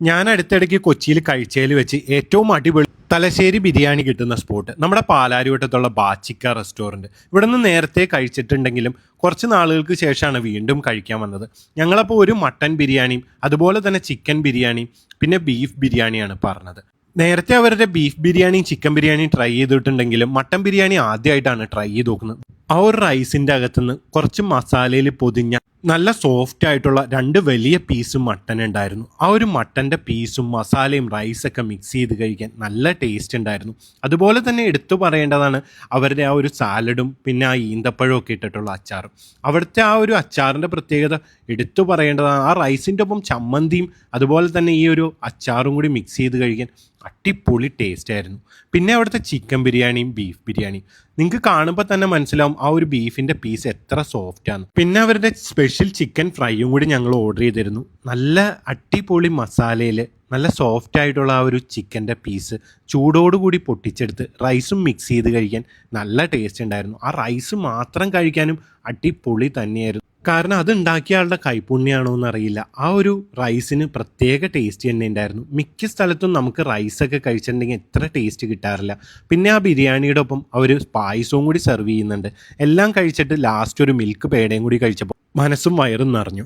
ഞാൻ അടുത്തിടയ്ക്ക് കൊച്ചിയിൽ കഴിച്ചതിൽ വെച്ച് ഏറ്റവും അടിപൊളി തലശ്ശേരി ബിരിയാണി കിട്ടുന്ന സ്പോട്ട്. നമ്മുടെ പാലാരിവട്ടത്തുള്ള ബാച്ചിക്ക റെസ്റ്റോറന്റ് ഇവിടെ നിന്ന് നേരത്തെ കഴിച്ചിട്ടുണ്ടെങ്കിലും കുറച്ച് നാളുകൾക്ക് ശേഷമാണ് വീണ്ടും കഴിക്കാൻ വന്നത്. ഞങ്ങളപ്പോൾ ഒരു മട്ടൻ ബിരിയാണിയും അതുപോലെ തന്നെ ചിക്കൻ ബിരിയാണിയും പിന്നെ ബീഫ് ബിരിയാണിയാണ് പറഞ്ഞത്. നേരത്തെ അവരുടെ ബീഫ് ബിരിയാണിയും ചിക്കൻ ബിരിയാണിയും ട്രൈ ചെയ്തിട്ടുണ്ടെങ്കിലും മട്ടൻ ബിരിയാണി ആദ്യമായിട്ടാണ് ട്രൈ ചെയ്ത് നോക്കുന്നത്. ആ ഒരു റൈസിന്റെ അകത്തുനിന്ന് കുറച്ച് മസാലയിൽ പൊതിഞ്ഞ നല്ല സോഫ്റ്റ് ആയിട്ടുള്ള രണ്ട് വലിയ പീസും മട്ടൻ ഉണ്ടായിരുന്നു. ആ ഒരു മട്ടന്റെ പീസും മസാലയും റൈസൊക്കെ മിക്സ് ചെയ്ത് കഴിക്കാൻ നല്ല ടേസ്റ്റ് ഉണ്ടായിരുന്നു. അതുപോലെ തന്നെ എടുത്തു പറയേണ്ടതാണ് അവരുടെ ആ ഒരു സാലഡും പിന്നെ ആ ഈന്തപ്പഴവും ഒക്കെ ഇട്ടിട്ടുള്ള അച്ചാറും. അവിടുത്തെ ആ ഒരു അച്ചാറിന്റെ പ്രത്യേകത എടുത്തു പറയേണ്ടതാണ്. ആ റൈസിന്റെ ഒപ്പം ചമ്മന്തിയും അതുപോലെ തന്നെ ഈ ഒരു അച്ചാറും കൂടി മിക്സ് ചെയ്ത് കഴിക്കാൻ അടിപൊളി ടേസ്റ്റ് ആയിരുന്നു. പിന്നെ അവിടുത്തെ ചിക്കൻ ബിരിയാണിയും ബീഫ് ബിരിയാണിയും. നിങ്ങൾക്ക് കാണുമ്പോൾ തന്നെ മനസ്സിലാവും ആ ഒരു ബീഫിന്റെ പീസ് എത്ര സോഫ്റ്റ് ആണ്. പിന്നെ അവരുടെ സ്പെഷ്യൽ ചിക്കൻ ഫ്രൈയും കൂടി ഞങ്ങൾ ഓർഡർ ചെയ്തിരുന്നു. നല്ല അടിപൊളി മസാലയിൽ നല്ല സോഫ്റ്റ് ആയിട്ടുള്ള ആ ഒരു ചിക്കന്റെ പീസ് ചൂടോടുകൂടി പൊട്ടിച്ചെടുത്ത് റൈസും മിക്സ് ചെയ്ത് കഴിക്കാൻ നല്ല ടേസ്റ്റ് ഉണ്ടായിരുന്നു. ആ റൈസ് മാത്രം കഴിക്കാനും അടിപൊളി തന്നെയായിരുന്നു. കാരണം അത് ഉണ്ടാക്കിയ ആളുടെ കൈപ്പുണ്യാണോ എന്നറിയില്ല. ആ ഒരു റൈസിന് പ്രത്യേക ടേസ്റ്റ് തന്നെ ഉണ്ടായിരുന്നു. മിക്ക സ്ഥലത്തും നമുക്ക് റൈസൊക്കെ കഴിച്ചിട്ടുണ്ടെങ്കിൽ എത്ര ടേസ്റ്റ് കിട്ടാറില്ല. പിന്നെ ആ ബിരിയാണിയുടെ ഒപ്പം അവർ പായസവും കൂടി സെർവ് ചെയ്യുന്നുണ്ട്. എല്ലാം കഴിച്ചിട്ട് ലാസ്റ്റ് ഒരു മിൽക്ക് പേടയും കൂടി കഴിച്ചപ്പോൾ മനസ്സും വയറും നിറഞ്ഞു.